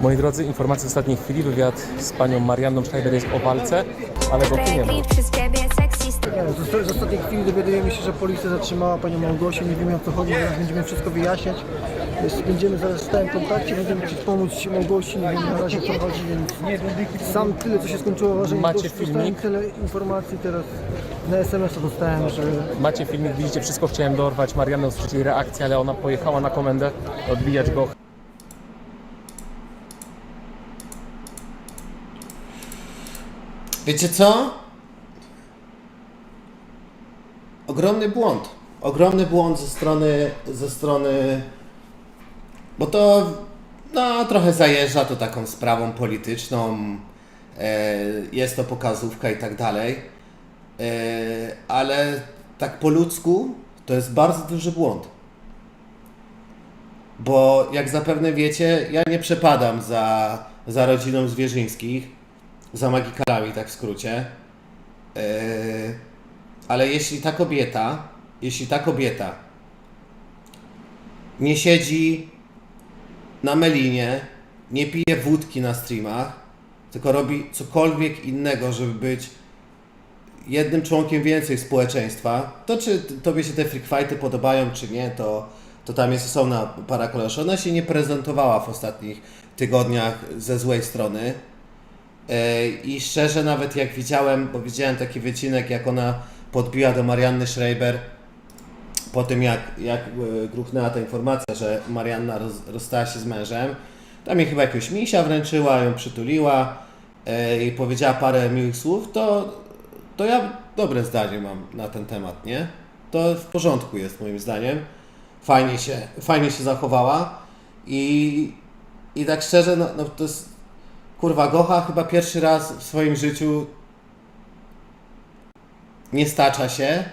Moi drodzy, informacje z ostatniej chwili, wywiad z panią Marianną Schneider jest o walce, ale go tu nie ma. No z, z ostatniej chwili dowiadujemy się, że policja zatrzymała panią Małgosię, nie wiemy o co chodzi, zaraz będziemy wszystko wyjaśniać. Jest, będziemy zaraz w stałym kontakcie, będziemy chcieć pomóc Małgosi, nie wiemy na razie co chodzi, więc sam tyle co się skończyło ważenie, Macie filmik? tyle informacji teraz na SMS-a dostałem, że Macie filmik, widzicie, wszystko chciałem dorwać. Mariannę usłyszeć reakcję, ale ona pojechała na komendę odbijać go. Wiecie co? Ogromny błąd. Ogromny błąd ze strony, ze strony, bo to no, trochę zajeżdża to taką sprawą polityczną, e, jest to pokazówka i tak dalej, e, ale tak po ludzku to jest bardzo duży błąd. Bo jak zapewne wiecie, ja nie przepadam za, za rodziną zwierzyńskich, za magikalami, tak w skrócie. Yy, ale jeśli ta kobieta, jeśli ta kobieta nie siedzi na melinie, nie pije wódki na streamach, tylko robi cokolwiek innego, żeby być jednym członkiem więcej społeczeństwa, to czy tobie się te freak fighty podobają, czy nie, to, to tam jest osobna para koleż. Ona się nie prezentowała w ostatnich tygodniach ze złej strony. E, I szczerze, nawet jak widziałem, bo widziałem taki wycinek, jak ona podbiła do Marianny Schreiber, po tym jak, jak e, gruchnęła ta informacja, że Marianna roz, rozstała się z mężem, tam jej chyba jakiegoś misia wręczyła, ją przytuliła e, i powiedziała parę miłych słów, to, to ja dobre zdanie mam na ten temat, nie? To w porządku jest moim zdaniem. Fajnie się, fajnie się zachowała i, i tak szczerze, no, no to jest Kurwa, Gocha chyba pierwszy raz w swoim życiu nie stacza się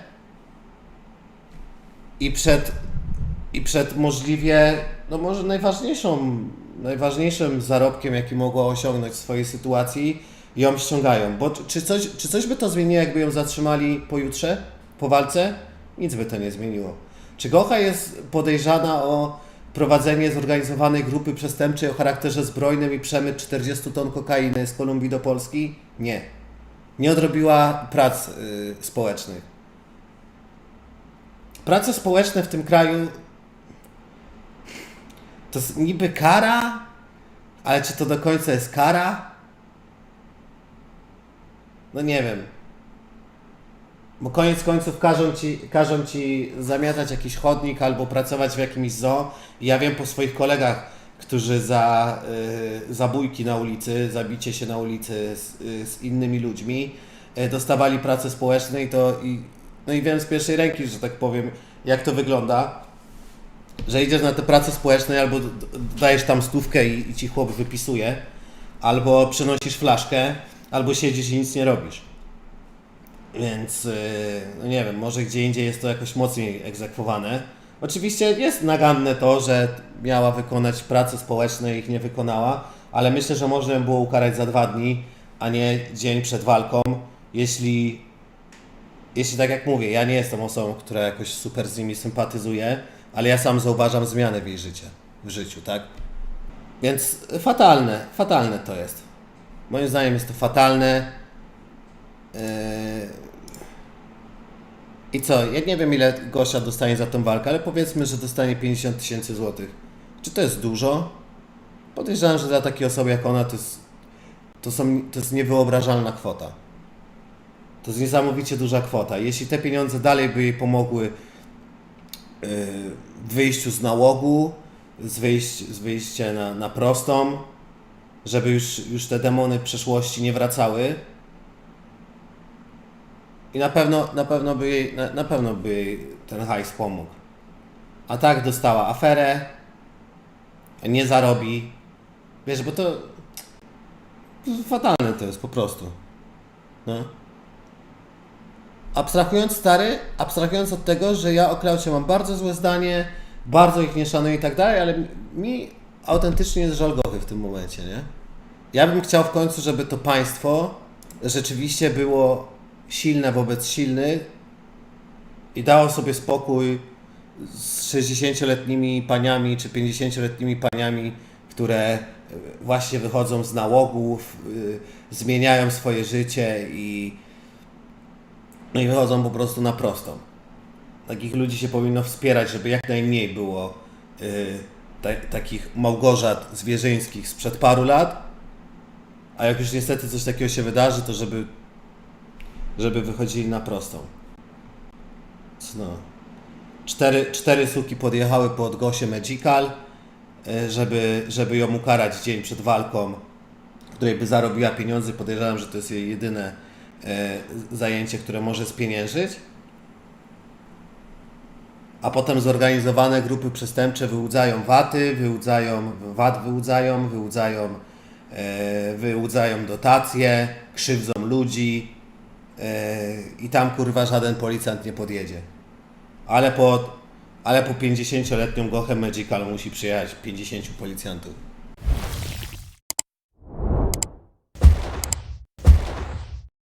i przed, i przed możliwie, no może najważniejszą, najważniejszym zarobkiem, jaki mogła osiągnąć w swojej sytuacji, ją ściągają. Bo czy coś, czy coś by to zmieniło, jakby ją zatrzymali pojutrze, po walce? Nic by to nie zmieniło. Czy Gocha jest podejrzana o prowadzenie zorganizowanej grupy przestępczej o charakterze zbrojnym i przemyt 40 ton kokainy z Kolumbii do Polski? Nie. Nie odrobiła prac y, społecznych. Prace społeczne w tym kraju to jest niby kara, ale czy to do końca jest kara? No nie wiem. Bo koniec końców każą ci, każą ci zamiatać jakiś chodnik albo pracować w jakimś zoo. Ja wiem po swoich kolegach, którzy za y, zabójki na ulicy, zabicie się na ulicy z, y, z innymi ludźmi, y, dostawali pracę społeczną i to i, no i wiem z pierwszej ręki, że tak powiem, jak to wygląda. Że idziesz na te prace społeczne albo dajesz tam stówkę i, i ci chłop wypisuje, albo przynosisz flaszkę, albo siedzisz i nic nie robisz. Więc yy, no nie wiem, może gdzie indziej jest to jakoś mocniej egzekwowane. Oczywiście jest naganne to, że miała wykonać prace społeczne i ich nie wykonała, ale myślę, że można było ukarać za dwa dni, a nie dzień przed walką, jeśli, jeśli tak jak mówię, ja nie jestem osobą, która jakoś super z nimi sympatyzuje, ale ja sam zauważam zmiany w jej życiu, w życiu, tak? Więc fatalne, fatalne to jest. Moim zdaniem jest to fatalne. Yy, I co? Ja nie wiem ile Gosia dostanie za tą walkę, ale powiedzmy, że dostanie 50 tysięcy złotych. Czy to jest dużo? Podejrzewam, że dla takiej osoby jak ona to jest, to, są, to jest niewyobrażalna kwota. To jest niesamowicie duża kwota. Jeśli te pieniądze dalej by jej pomogły yy, w wyjściu z nałogu, z, wyjść, z wyjścia na, na prostą, żeby już, już te demony przeszłości nie wracały, i na pewno, na pewno by jej, na, na pewno by jej ten hajs pomógł. A tak dostała aferę, nie zarobi. Wiesz, bo to, to fatalne to jest po prostu. No. Abstrahując stary, abstrahując od tego, że ja o Klaucie mam bardzo złe zdanie, bardzo ich nie szanuję i tak dalej, ale mi- autentycznie jest żal Gochy w tym momencie, nie? Ja bym chciał w końcu, żeby to państwo rzeczywiście było silne wobec silnych i dało sobie spokój z 60-letnimi paniami czy 50-letnimi paniami, które właśnie wychodzą z nałogów, y, zmieniają swoje życie i, no i wychodzą po prostu na prostą. Takich ludzi się powinno wspierać, żeby jak najmniej było y, ta, takich Małgorzat zwierzyńskich sprzed paru lat, a jak już niestety coś takiego się wydarzy, to żeby, żeby wychodzili na prostą. No. Cztery, cztery suki podjechały pod Gosię Magical, y, żeby, żeby ją ukarać dzień przed walką, której by zarobiła pieniądze. Podejrzewam, że to jest jej jedyne zajęcie, które może spieniężyć. A potem zorganizowane grupy przestępcze wyłudzają waty, wyłudzają, VAT wyłudzają, wyłudzają, e, wyłudzają dotacje, krzywdzą ludzi e, i tam kurwa żaden policjant nie podjedzie. Ale po, ale po 50-letnią Gochę Magical musi przyjechać 50 policjantów.